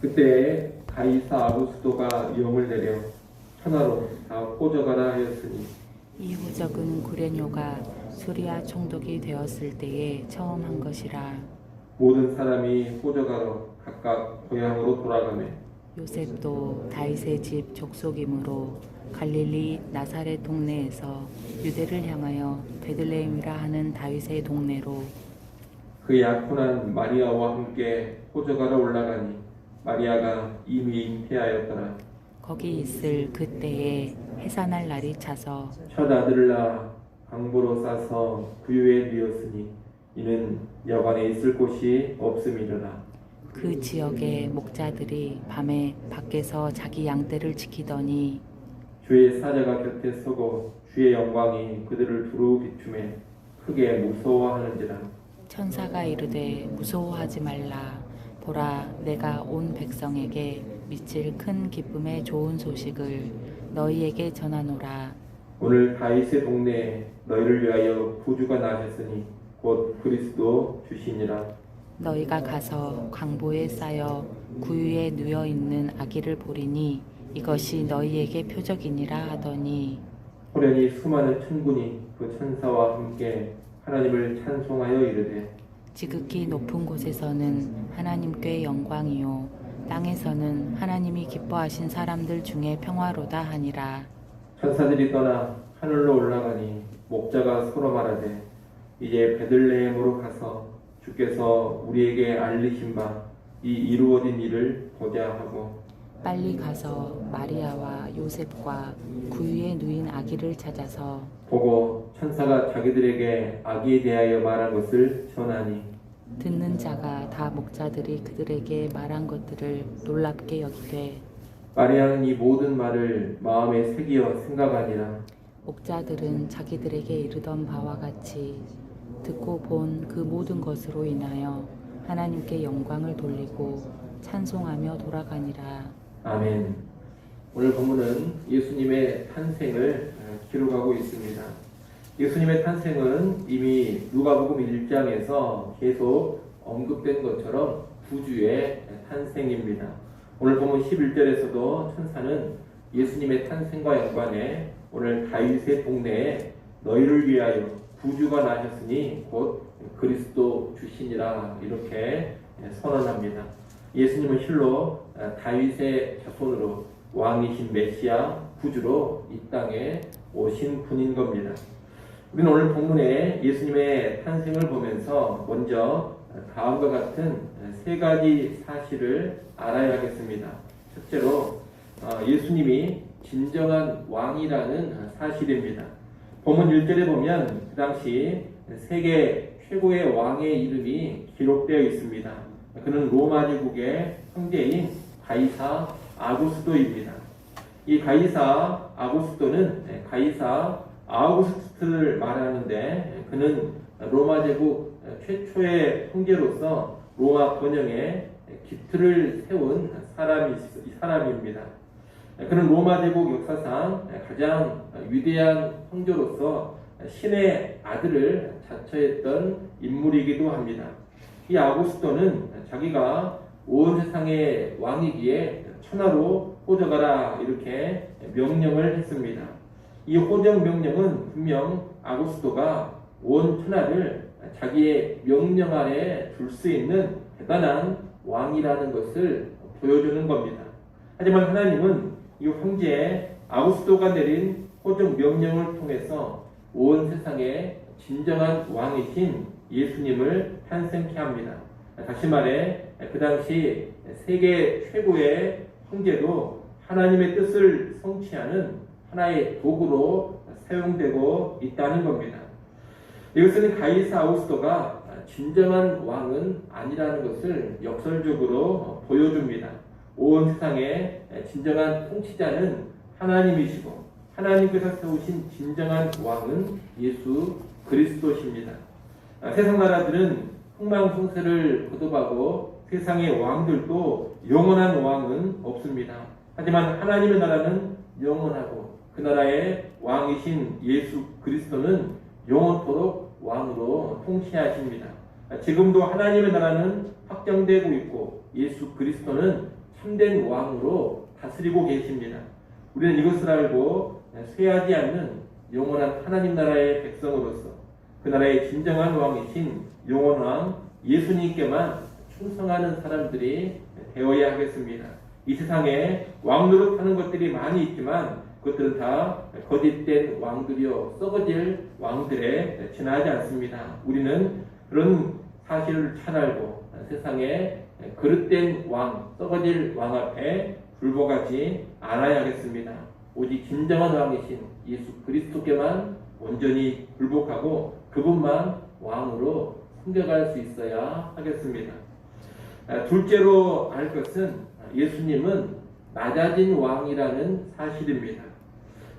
그때 가이사 아구스도가 영을 내려 천하로 다 꽂아가라 하였으니 이 후적은 구레뇨가 수리아 총독이 되었을 때에 처음 한 것이라. 모든 사람이 꽂아가러 각각 고향으로 돌아가매 요셉도 다윗의 집 족속이므로 갈릴리 나사렛 동네에서 유대를 향하여 베들레헴이라 하는 다윗의 동네로 그 약혼한 마리아와 함께 꽂아가러 올라가니 마리아가 이미 잉태하였더라. 거기 있을 그때에 해산할 날이 차서 첫 아들을 낳아 강보로 싸서 구유에 뉘었으니 이는 여관에 있을 곳이 없음이더라. 그 지역의 목자들이 밤에 밖에서 자기 양떼를 지키더니 주의 사자가 곁에 서고 주의 영광이 그들을 두루 비춤에 크게 무서워하는지라. 천사가 이르되 무서워하지 말라 보라 내가 온 백성에게 미칠 큰 기쁨의 좋은 소식을 너희에게 전하노라. 오늘 다윗의 동네에 너희를 위하여 구주가 나셨으니 곧 그리스도 주시니라. 너희가 가서 광보에 쌓여 구유에 누워 있는 아기를 보리니 이것이 너희에게 표적이니라 하더니. 호련히 수많은 천군이 그 천사와 함께 하나님을 찬송하여 이르되 지극히 높은 곳에서는 하나님께 영광이요. 땅에서는 하나님이 기뻐하신 사람들 중에 평화로다 하니라. 천사들이 떠나 하늘로 올라가니 목자가 서로 말하되 이제 베들레헴으로 가서 주께서 우리에게 알리신 바 이 이루어진 일을 보자 하고 빨리 가서 마리아와 요셉과 구유에 누인 아기를 찾아서 보고 천사가 자기들에게 아기에 대하여 말한 것을 전하니 듣는 자가 다 목자들이 그들에게 말한 것들을 놀랍게 여기되 마리아는 이 모든 말을 마음에 새기어 생각하니라 목자들은 자기들에게 이르던 바와 같이 듣고 본 그 모든 것으로 인하여 하나님께 영광을 돌리고 찬송하며 돌아가니라. 아멘. 오늘 본문은 예수님의 탄생을 어, 기록하고 있습니다. 예수님의 탄생은 이미 누가복음 1장에서 계속 언급된 것처럼 구주의 탄생입니다. 오늘 본문 11절에서도 천사는 예수님의 탄생과 연관해 오늘 다윗의 동네에 너희를 위하여 구주가 나셨으니 곧 그리스도 주시니라 이렇게 선언합니다. 예수님은 실로 다윗의 자손으로 왕이신 메시아 구주로 이 땅에 오신 분인 겁니다. 우리는 오늘 본문에 예수님의 탄생을 보면서 먼저 다음과 같은 세 가지 사실을 알아야겠습니다. 첫째로 어, 예수님이 진정한 왕이라는 사실입니다. 본문 1절에 보면 그 당시 세계 최고의 왕의 이름이 기록되어 있습니다. 그는 로마 제국의 황제인 가이사 아구스도입니다. 이 가이사 아구스도는 네, 가이사 아우구스트를 말하는데 그는 로마 제국 최초의 황제로서 로마 번영에 기틀을 세운 사람이 사람입니다. 그는 로마 제국 역사상 가장 위대한 황제로서 신의 아들을 자처했던 인물이기도 합니다. 이 아구스토는 자기가 온 세상의 왕이기에 천하로 호적하라 이렇게 명령을 했습니다. 이 호적 명령은 분명 아구스토가 온 천하를 자기의 명령 아래 둘 수 있는 대단한 왕이라는 것을 보여주는 겁니다. 하지만 하나님은 이 황제 아구스토가 내린 호적 명령을 통해서 온 세상의 진정한 왕이신 예수님을 탄생케 합니다. 다시 말해 그 당시 세계 최고의 황제도 하나님의 뜻을 성취하는 하나의 도구로 사용되고 있다는 겁니다. 이것은 가이사 아우스토가 진정한 왕은 아니라는 것을 역설적으로 보여줍니다. 온 세상의 진정한 통치자는 하나님이시고 하나님께서 세우신 진정한 왕은 예수 그리스도십니다. 세상 나라들은 흥망성쇠를 거듭하고 세상의 왕들도 영원한 왕은 없습니다. 하지만 하나님의 나라는 영원하고 그 나라의 왕이신 예수 그리스도는 영원토록 왕으로 통치하십니다. 지금도 하나님의 나라는 확정되고 있고 예수 그리스도는 참된 왕으로 다스리고 계십니다. 우리는 이것을 알고 쇠하지 않는 영원한 하나님 나라의 백성으로서 그 나라의 진정한 왕이신 영원왕 예수님께만 충성하는 사람들이 되어야 하겠습니다. 이 세상에 왕 노릇하는 것들이 많이 있지만 그것들은 다 거짓된 왕들이요 썩어질 왕들에 지나지 않습니다. 우리는 그런 사실을 잘 알고 세상에 그릇된 왕, 썩어질 왕 앞에 굴복하지 않아야겠습니다. 오직 진정한 왕이신 예수 그리스도께만 온전히 굴복하고 그분만 왕으로 섬겨갈 수 있어야 하겠습니다. 아, 둘째로 알 것은 예수님은 낮아진 왕이라는 사실입니다.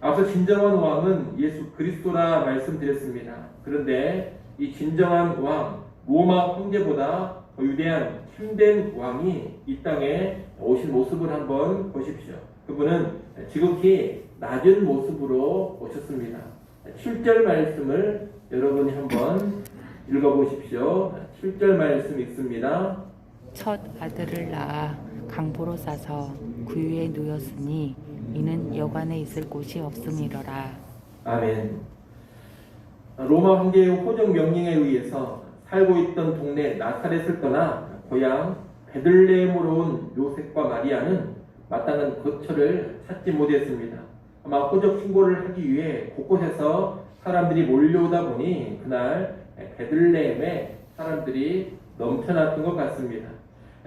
앞서 진정한 왕은 예수 그리스도라 말씀드렸습니다. 그런데 이 진정한 왕, 로마 황제보다 더 위대한 참된 왕이 이 땅에 오신 모습을 한번 보십시오. 그분은 지극히 낮은 모습으로 오셨습니다. 7절 말씀을 여러분이 한번 읽어보십시오. 7절 말씀 읽습니다. 첫 아들을 낳아 강보로 싸서 구유에 누였으니 이는 여관에 있을 곳이 없음이러라. 아멘. 로마 황제의 호정 명령에 의해서 살고 있던 동네 나사렛을 떠나 고향 베들레헴으로 온 요셉과 마리아는 마땅한 거처를 찾지 못했습니다. 아마 호적 신고를 하기 위해 곳곳에서 사람들이 몰려오다 보니 그날 베들레헴에 사람들이 넘쳐났던 것 같습니다.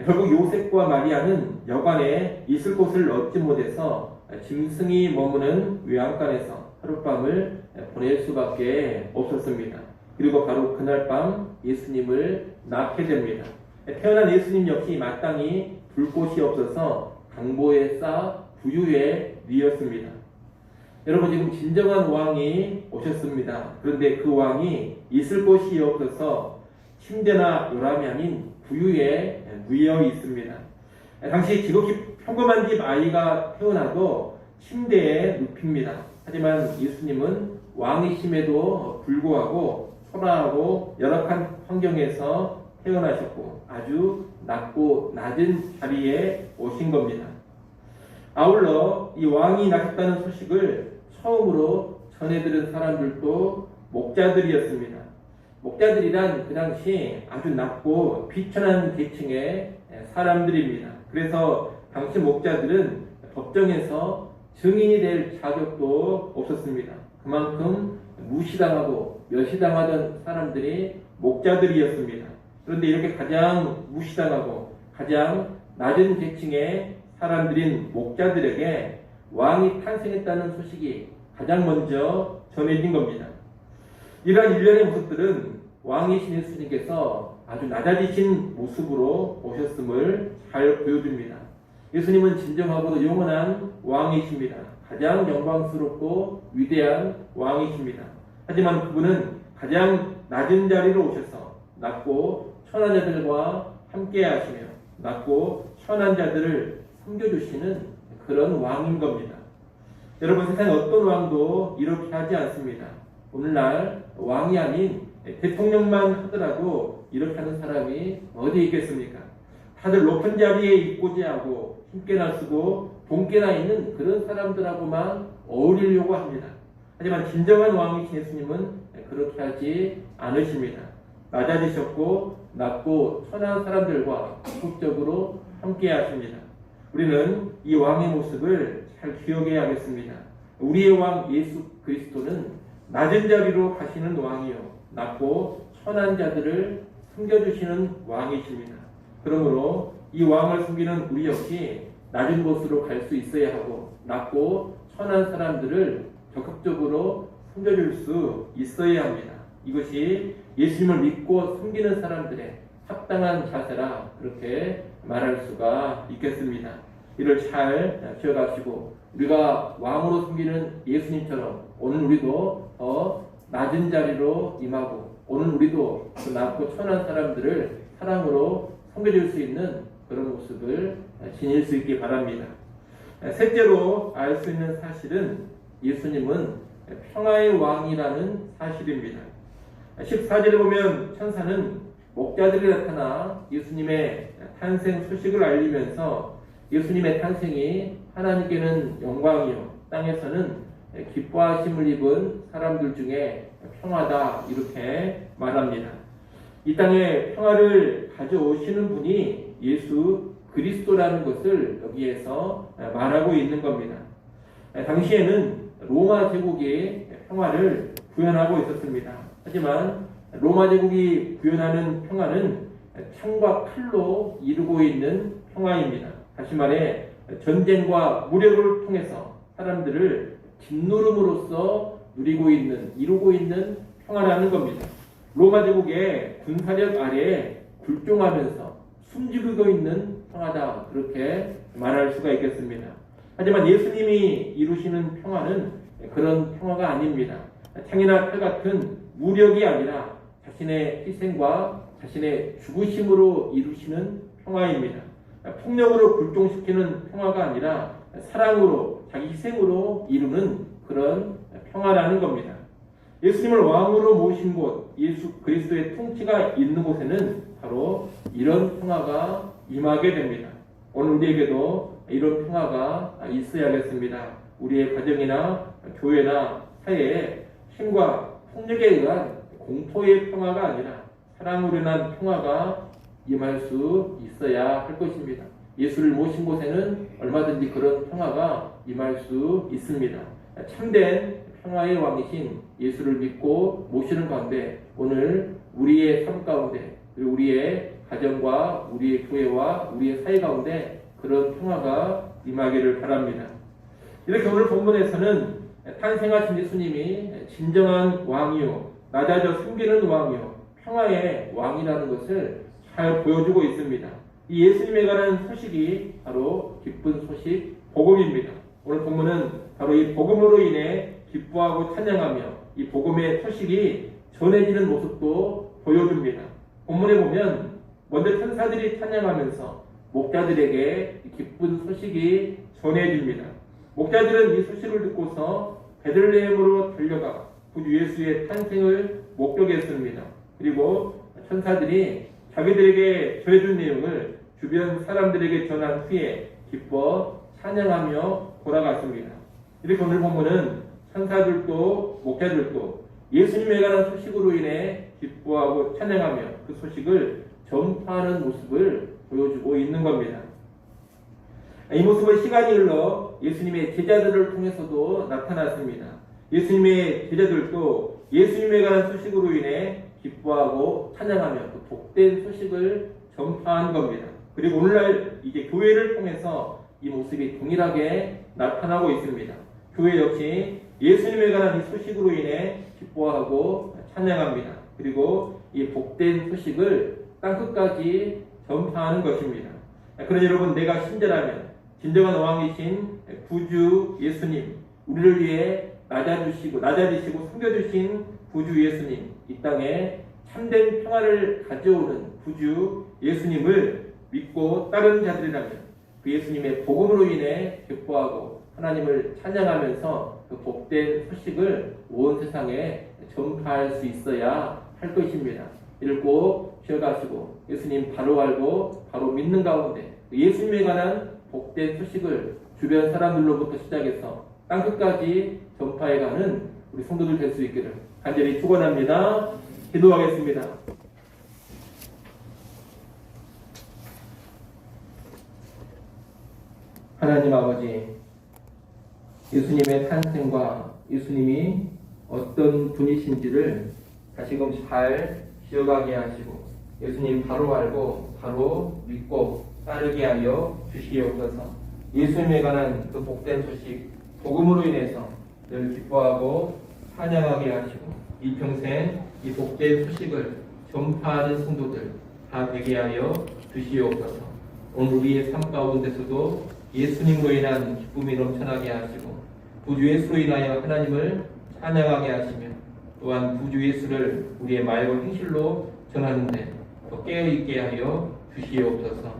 결국 요셉과 마리아는 여관에 있을 곳을 얻지 못해서 짐승이 머무는 외양간에서 하룻밤을 보낼 수밖에 없었습니다. 그리고 바로 그날 밤 예수님을 낳게 됩니다. 태어난 예수님 역시 마땅히 둘 곳이 없어서 강보에 싸 부유에 누였습니다. 여러분 지금 진정한 왕이 오셨습니다. 그런데 그 왕이 있을 곳이 없어서 침대나 요람이 아닌 부유에 누여 있습니다. 당시 지극히 평범한 집 아이가 태어나도 침대에 눕힙니다. 하지만 예수님은 왕이심에도 불구하고 초라하고 열악한 환경에서 태어나셨고 아주 낮고 낮은 자리에 오신 겁니다. 아울러 이 왕이 나셨다는 소식을 처음으로 전해들은 사람들도 목자들이었습니다. 목자들이란 그 당시 아주 낮고 비천한 계층의 사람들입니다. 그래서 당시 목자들은 법정에서 증인이 될 자격도 없었습니다. 그만큼 무시당하고 멸시당하던 사람들이 목자들이었습니다. 그런데 이렇게 가장 무시당하고 가장 낮은 계층의 사람들인 목자들에게 왕이 탄생했다는 소식이 가장 먼저 전해진 겁니다. 이러한 일련의 모습들은 왕이신 예수님께서 아주 낮아지신 모습으로 오셨음을 잘 보여줍니다. 예수님은 진정하고도 영원한 왕이십니다. 가장 영광스럽고 위대한 왕이십니다. 하지만 그분은 가장 낮은 자리로 오셔서 낮고 천한 자들과 함께 하시며 낮고 천한 자들을 섬겨주시는 그런 왕인 겁니다. 여러분 세상에 어떤 왕도 이렇게 하지 않습니다. 오늘날 왕이 아닌 대통령만 하더라도 이렇게 하는 사람이 어디 있겠습니까? 다들 높은 자리에 있고자 하고 힘께나 쓰고 돈께나 있는 그런 사람들하고만 어울리려고 합니다. 하지만 진정한 왕이신 예수님은 그렇게 하지 않으십니다. 낮아지셨고 낮고 천한 사람들과 적극적으로 함께 하십니다. 우리는 이 왕의 모습을 잘 기억해야겠습니다. 우리의 왕 예수 그리스도는 낮은 자리로 가시는 왕이요. 낮고 천한 자들을 섬겨주시는 왕이십니다. 그러므로 이 왕을 섬기는 우리 역시 낮은 곳으로 갈 수 있어야 하고 낮고 천한 사람들을 적극적으로 섬겨줄 수 있어야 합니다. 이것이 예수님을 믿고 섬기는 사람들의 합당한 자세라 그렇게 말할 수가 있겠습니다. 이를 잘 기억하시고 우리가 왕으로 섬기는 예수님처럼 오늘 우리도 더 낮은 자리로 임하고 오늘 우리도 그 낮고 천한 사람들을 사랑으로 섬겨줄 수 있는 그런 모습을 지닐 수 있기 바랍니다. 셋째로 알 수 있는 사실은 예수님은 평화의 왕이라는 사실입니다. 14절에 보면 천사는 목자들이 나타나 예수님의 탄생 소식을 알리면서 예수님의 탄생이 하나님께는 영광이요 땅에서는 기뻐하심을 입은 사람들 중에 평화다 이렇게 말합니다. 이 땅에 평화를 가져오시는 분이 예수 그리스도라는 것을 여기에서 말하고 있는 겁니다. 당시에는 로마 제국이 평화를 구현하고 있었습니다. 하지만 로마 제국이 구현하는 평화는 창과 칼로 이루고 있는 평화입니다. 다시 말해 전쟁과 무력을 통해서 사람들을 짓누름으로써 누리고 있는 이루고 있는 평화라는 겁니다. 로마 제국의 군사력 아래에 굴종하면서 숨지고 있는 평화다 그렇게 말할 수가 있겠습니다. 하지만 예수님이 이루시는 평화는 그런 평화가 아닙니다. 창이나 칼 같은 무력이 아니라 자신의 희생과 자신의 죽으심으로 이루시는 평화입니다. 폭력으로 굴종시키는 평화가 아니라 사랑으로 자기 희생으로 이루는 그런 평화라는 겁니다. 예수님을 왕으로 모신 곳, 예수 그리스도의 통치가 있는 곳에는 바로 이런 평화가 임하게 됩니다. 오늘 우리에게도 이런 평화가 있어야겠습니다. 우리의 가정이나 교회나 사회에 힘과 폭력에 의한 공포의 평화가 아니라 사랑으로 인한 평화가 임할 수 있어야 할 것입니다. 예수를 모신 곳에는 얼마든지 그런 평화가 임할 수 있습니다. 참된 평화의 왕이신 예수를 믿고 모시는 가운데 오늘 우리의 삶 가운데 그리고 우리의 가정과 우리의 교회와 우리의 사회 가운데 그런 평화가 임하기를 바랍니다. 이렇게 오늘 본문에서는 탄생하신 예수님이 진정한 왕이요 낮아져 숨기는 왕이요 평화의 왕이라는 것을 잘 보여주고 있습니다. 이 예수님에 관한 소식이 바로 기쁜 소식 복음입니다. 오늘 본문은 바로 이 복음으로 인해 기뻐하고 찬양하며 이 복음의 소식이 전해지는 모습도 보여줍니다. 본문에 보면 먼저 천사들이 찬양하면서 목자들에게 기쁜 소식이 전해집니다. 목자들은 이 소식을 듣고서 베들레헴으로 달려가 구주 예수의 탄생을 목격했습니다. 그리고 천사들이 자기들에게 전해준 내용을 주변 사람들에게 전한 후에 기뻐 찬양하며 돌아갔습니다. 이렇게 오늘 본문은 천사들도 목자들도 예수님에 관한 소식으로 인해 기뻐하고 찬양하며 그 소식을 전파하는 모습을 보여주고 있는 겁니다. 이 모습은 시간이 흘러 예수님의 제자들을 통해서도 나타났습니다. 예수님의 제자들도 예수님에 관한 소식으로 인해 기뻐하고 찬양하며 그 복된 소식을 전파한 겁니다. 그리고 오늘날 이제 교회를 통해서 이 모습이 동일하게 나타나고 있습니다. 교회 역시 예수님에 관한 이 소식으로 인해 기뻐하고 찬양합니다. 그리고 이 복된 소식을 땅끝까지 전파하는 것입니다. 그러니 여러분 내가 신자라면 진정한 왕이신 구주 예수님 우리를 위해 낮아주시고 낮아지시고 섬겨주신 구주 예수님 이 땅에 참된 평화를 가져오는 구주 예수님을 믿고 따르는 자들이라면 그 예수님의 복음으로 인해 기뻐하고 하나님을 찬양하면서 그 복된 소식을 온 세상에 전파할 수 있어야 할 것입니다. 이를 꼭 기억하시고 예수님 바로 알고 바로 믿는 가운데 그 예수님에 관한 복된 소식을 주변 사람들로부터 시작해서 땅끝까지 전파해 가는 우리 성도들 될 수 있기를 간절히 축원합니다. 기도하겠습니다. 하나님 아버지, 예수님의 탄생과 예수님이 어떤 분이신지를 다시금 잘 기억하게 하시고 예수님 바로 알고 바로 믿고 따르게 하여 주시옵소서. 예수님에 관한 그 복된 소식 복음으로 인해서 늘 기뻐하고 찬양하게 하시고 이 평생 이 복된 소식을 전파하는 성도들 다 되게 하여 주시옵소서. 오늘 우리의 삶 가운데서도 예수님으로 인한 기쁨이 넘쳐나게 하시고 구주 예수로 인하여 하나님을 찬양하게 하시며 또한 구주 예수를 우리의 말과 행실로 전하는데 더 깨어있게 하여 주시옵소서.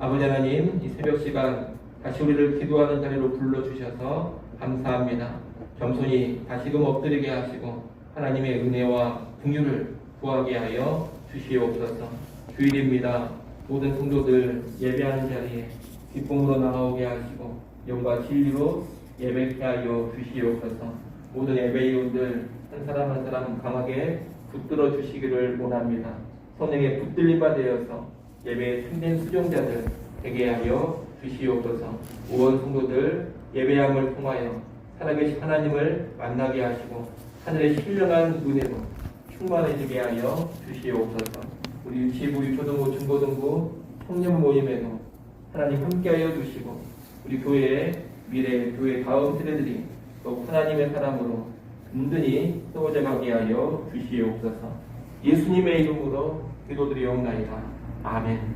아버지 하나님 이 새벽 시간 다시 우리를 기도하는 자리로 불러주셔서 감사합니다. 겸손히 다시금 엎드리게 하시고 하나님의 은혜와 긍휼을 구하게 하여 주시옵소서. 주일입니다. 모든 성도들 예배하는 자리에 기쁨으로 나오게 하시고 영과 진리로 예배케 하여 주시옵소서. 모든 예배위원들 한 사람 한 사람 강하게 붙들어 주시기를 원합니다. 성령의 붙들림 받으어서 예배의 참된 수종자들 되게 하여 주시옵소서. 오원 성도들 예배함을 통하여 살아계신 하나님을 만나게 하시고 하늘의 신령한 은혜로 충만해지게 하여 주시옵소서. 우리 유치부, 유초등부, 중고등부 청년 모임에도 하나님 함께하여 주시고 우리 교회의 미래, 교회 다음 세대들이 또 하나님의 사람으로 든든히 세워져 가게 하여 주시옵소서. 예수님의 이름으로 기도드리옵나이다. 아멘.